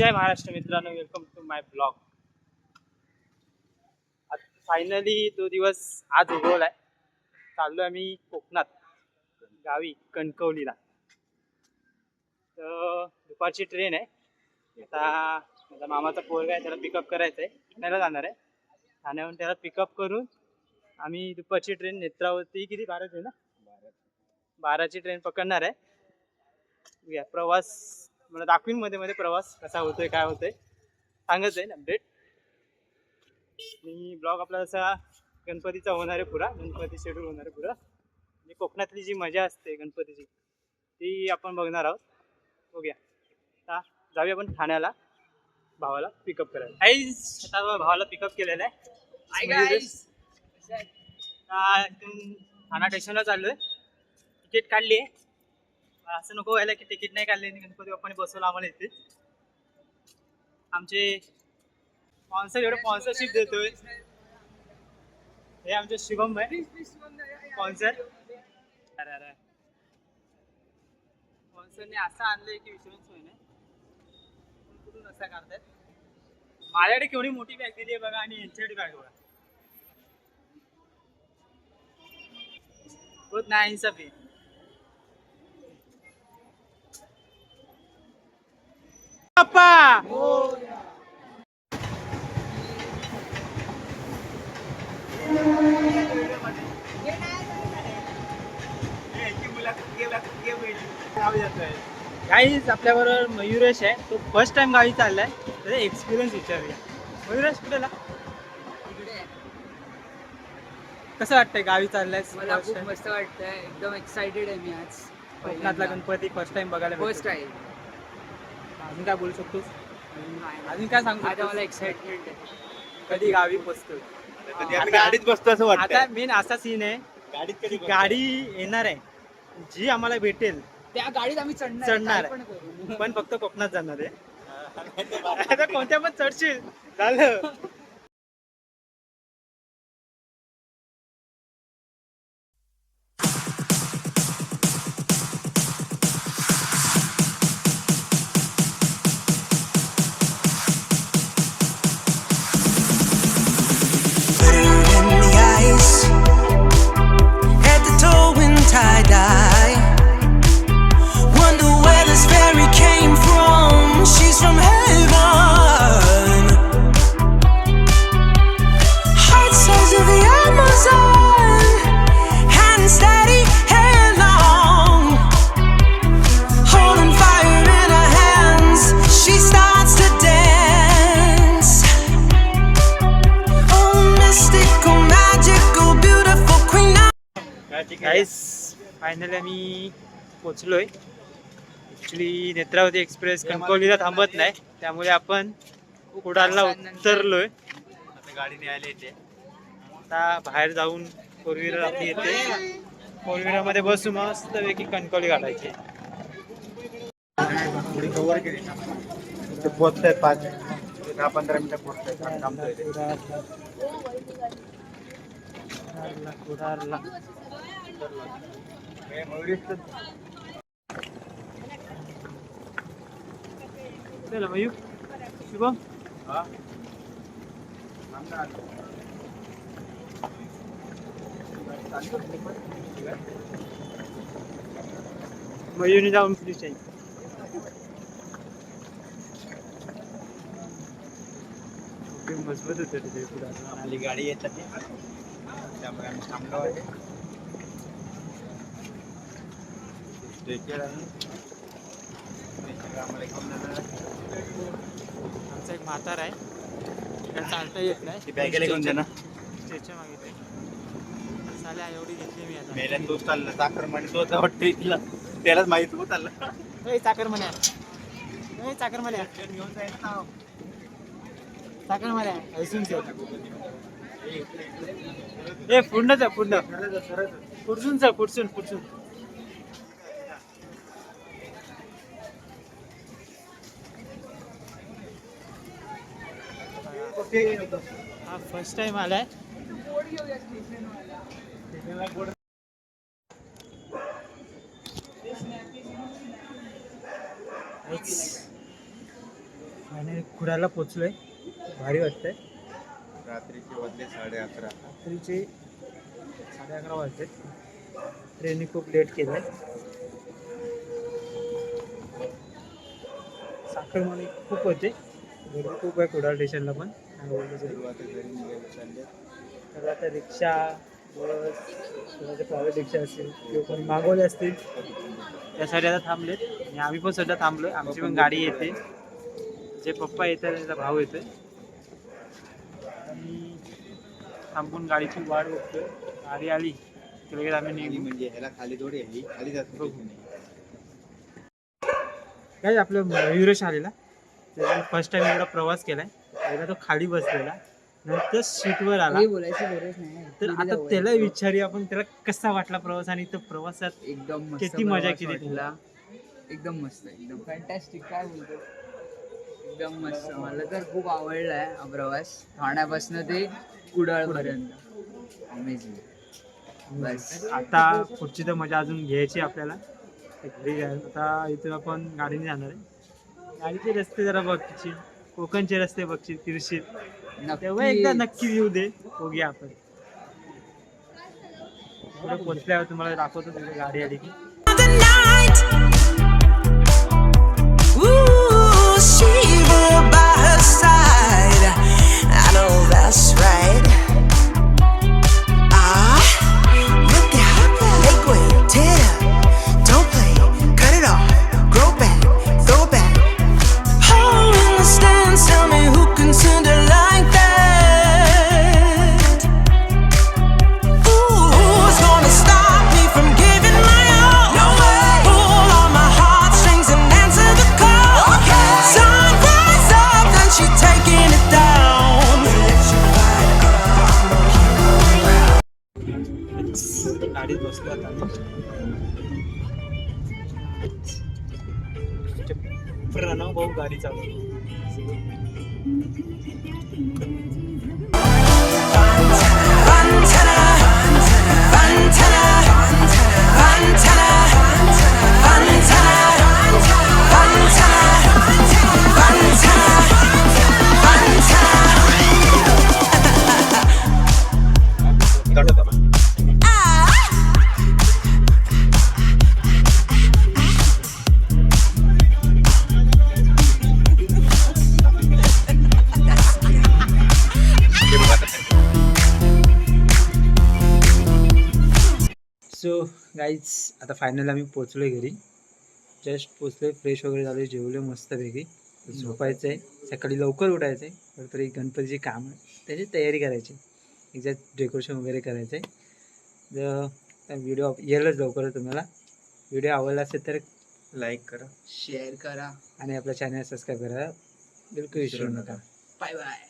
जय महाराष्ट्र मित्रांनो welcome to my blog finally तो दिवस आज उगवलाय. चाललोय आम्ही कोकणात गावी कणकवलीला. तर दुपारची ट्रेन आहे. आता माझा मामाचा पोरगा आहे त्याला पिकअप करायचं आहे ठाण्याला जाणार आहे. ठाण्याहून त्याला पिकअप करून आम्ही दुपारची ट्रेन नेत्रावरती किती? बाराच आहे ना? बाराची ट्रेन पकडणार आहे. प्रवास मला दाखवीन मध्ये मध्ये प्रवास कसा होतोय काय होतोय. सांगत जाईल अपडेट आणि ब्लॉग आपला जसा गणपतीचा होणार आहे पुरा गणपती शेड्यूल होणार आहे पुरा. म्हणजे कोकणातली जी मजा असते गणपतीची ती आपण बघणार आहोत. बघूया. आता जाऊया आपण ठाण्याला भावाला पिकअप करायला. आईज आता भावाला पिकअप केलेलं आहे. ठाणा स्टेशनला चाललोय. तिकीट काढली आहे असं नको व्हायला की तिकीट नाही काढले गणपती बाप्पाने बसवलं आम्हाला इथे. आमचे स्पॉन्सर एवढं स्पॉन्सरशिप देतोय. हे आमचे शुभम आहे स्पॉन्सर अरे अरे. स्पॉन्सरने असं आणलंय की विश्वास होई कुठून असं काढतायत माझ्याकडे केवढी मोठी बॅग दिली आहे बघा आणि यांच्याकडे बॅग बघा. बहुत ना इन्साफी पप्पा काहीच आपल्याबरोबर मयुरेश आहे. तो फर्स्ट टाइम गावी चाललाय. त्याचा एक्सपिरियन्स विचारूया. मयुरेश कुठेला कसं वाटतंय गावी चाललाय मला खूप मस्त वाटतंय. एकदम एक्साइटेड आहे मी आज. कोकणातला गणपती फर्स्ट टाइम बघायला फर्स्ट भेटतोय. अजून काय बोलू शकतोस अजून काय सांगू आता? मला एक्साइटमेंट आहे. कधी गावी पोचतोय? कधी आम्ही गाडीत बसतो असं आता वाटतं मेन असा सीन आहे गाडीत की कधी गाडी येणार आहे. जी आम्हाला भेटेल त्या गाडीत आम्ही चढणार चढणार काय पण करू. पण फक्त कोकणात जाणार आहे. आता कोणत्या पण चढशील झालं गाईस फायनली आम्ही पोचलोय. ऍक्च्युली नेत्रावती एक्सप्रेस कणकवलीला थांबत नाही. त्यामुळे आपण कुडालला उतरलोय. आता गाडी न्यायला येते. आता बाहेर जाऊन फोर व्हीलर आपली येते. फोर व्हीलरमध्ये बसू मस्त पैकी कणकवली काढायची. थोडी कव्हर केली ते पोचतायत पाच दहा पंधरा मिनिटं आम्ही थांबतोय ते. कुडाळला, कुडाळला. हे मयुरेश तर चला मयूर शुभम हा? थांब मजबूत होते ते कुडाळला. आपली गाडी येत जाते त्यामुळे आम्ही थांबलो आहे स्ट्रेचर आहे स्ट्रेचर आम्हाला घेऊन जाणार आहे. आमचा एक म्हातार आहे. चालता येत नाही. ती बॅगेला घेऊन जा ना. स्ट्रेचर मागितले चालेल एवढी घेतली मी आता. मेल्यान तोच चालला. साखर म्हणे तोच वाटतं इथला. त्यालाच माहीत होत चालला. चाकर म्हण्या ए चाकर म्हण्या घेऊन जायचं ना चाकर म्हण्या ऐसून ए पूर्ण जा पूर्ण पुढसून जा पुढसून पुढसून. हा फर्स्ट टाइम आलाय. आणि कुडाला पोचलोय. भारी वाटतंय. रात्रीचे वाजले साडे अकरा. रात्रीचे साडे अकरा वाजते ट्रेनने खूप लेट केलं आहे साखर म्हणून खूप होते. गर्दी खूप आहे कुडाळ स्टेशनला पण. तर आता रिक्षा बस कोणाचे प्रायव्हेट रिक्षा असतील किंवा कोणी मागवले असतील. त्यासाठी आता थांबलेत. आणि आम्ही पण सध्या थांबलोय. आमची पण गाडी येते. जे पप्पा येतात त्यांचा भाऊ येतोय आणि थांबून गाडीची वाट बघतोय. गाडी आली की लगेच आम्ही निघू. म्हणजे ह्याला खाली थोडी आहे. ही खाली जात. काय आपलं मयुरेश आलेला? त्याचा फर्स्ट टाइम एवढा प्रवास केलाय. पहिला तो खाली बसलेला. नंतर सीटवर आला. बोलायची गरज नाही. तर आता. त्याला विचारूया आपण त्याला कसा वाटला प्रवास आणि तो प्रवासात एकदम मस्त किती मजा प्रवास केली? वाटला. एकदम मस्त एकदम. फॅन्टॅस्टिक काय बोलतो? एकदम मस्त. मला तर खूप आवडलाय हा प्रवास. ठाण्यापासून ते कुडाळ पर्यंत. Amazing bus. आता पुढची तर मजा अजून घ्यायची आपल्याला. घरी. आता इथून आपण गाडीने जाणार आहे. गाडीचे रस्ते जरा बघशील. कोकणचे रस्ते बघशील फिरशील तेव्हा एकदा नक्की येऊ दे. बघूया आपण. पुढे पोचल्यावर तुम्हाला दाखवतो तुझी गाडी आली की बसलो आता प्रणव भाऊ गाडी चालवतो सो गाईज आता फायनल आम्ही पोचलोय घरी. जस्ट पोचलोय फ्रेश वगैरे झालोय जेवलो मस्तपैकी. झोपायचं आहे सकाळी लवकर उठायचं आहे तरी गणपतीची काम आहे त्याची तयारी करायची. एक्झॅक्ट डेकोरेशन वगैरे करायचं आहे जर व्हिडिओ येईलच लवकरच तुम्हाला. व्हिडिओ आवडला असेल तर लाईक करा. शेअर करा. आणि आपल्या चॅनल सबस्क्राईब करा. बिलकुल विसरू नका. Bye bye